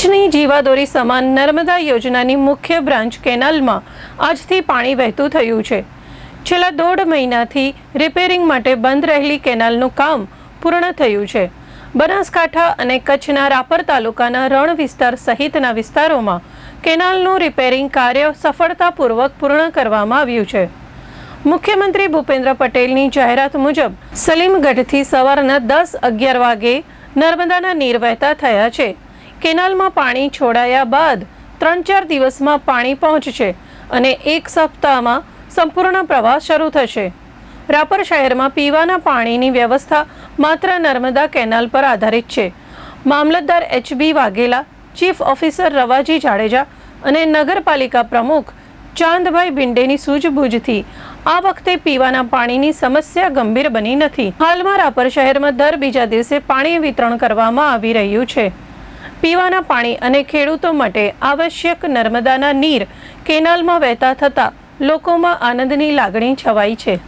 કચ્છની જીવાદોરી સમાન નર્મદા યોજનાની મુખ્ય બ્રાન્ચ કેનાલમાં આજથી પાણી વહેતું થયું છે. છેલ્લા દોઢ મહિનાથી રિપેરિંગ માટે બંધ રહેલી કેનાલનું કામ પૂર્ણ થયું છે. બનાસકાંઠા અને કચ્છના રાપર તાલુકાના રણ વિસ્તાર સહિતના વિસ્તારોમાં કેનાલનું રિપેરિંગ કાર્ય સફળતાપૂર્વક પૂર્ણ કરવામાં આવ્યું છે. મુખ્યમંત્રી ભૂપેન્દ્ર પટેલની જાહેરાત મુજબ સલીમગઢથી સવારના દસ અગિયાર વાગે નર્મદાના નીર વહેતા થયા છે. કેનાલમાં પાણી છોડાયા બાદ ત્રણ ચાર દિવસમાં પાણી પહોંચશે અને એક સપ્તાહમાં સંપૂર્ણ પ્રવાહ શરૂ થશે. રાપર શહેરમાં પીવાના પાણીની વ્યવસ્થા માત્ર નર્મદા કેનાલ પર આધારિત છે. મામલતદાર HB Vaghela, chief officer Ravaji Jadeja અને નગરપાલિકા પ્રમુખ ચાંદભાઈ ભિંડેની સૂઝબૂઝથી આ વખતે પીવાના પાણીની સમસ્યા ગંભીર બની નથી. હાલમાં રાપર શહેરમાં દર બીજા દિવસે પાણી વિતરણ કરવામાં આવી રહ્યું છે. પીવાના પાણી અને ખેડૂતો માટે આવશ્યક નર્મદાના નીર કેનાલમાં વહેતા થતાં લોકોમાં આનંદની લાગણી છવાઈ છે.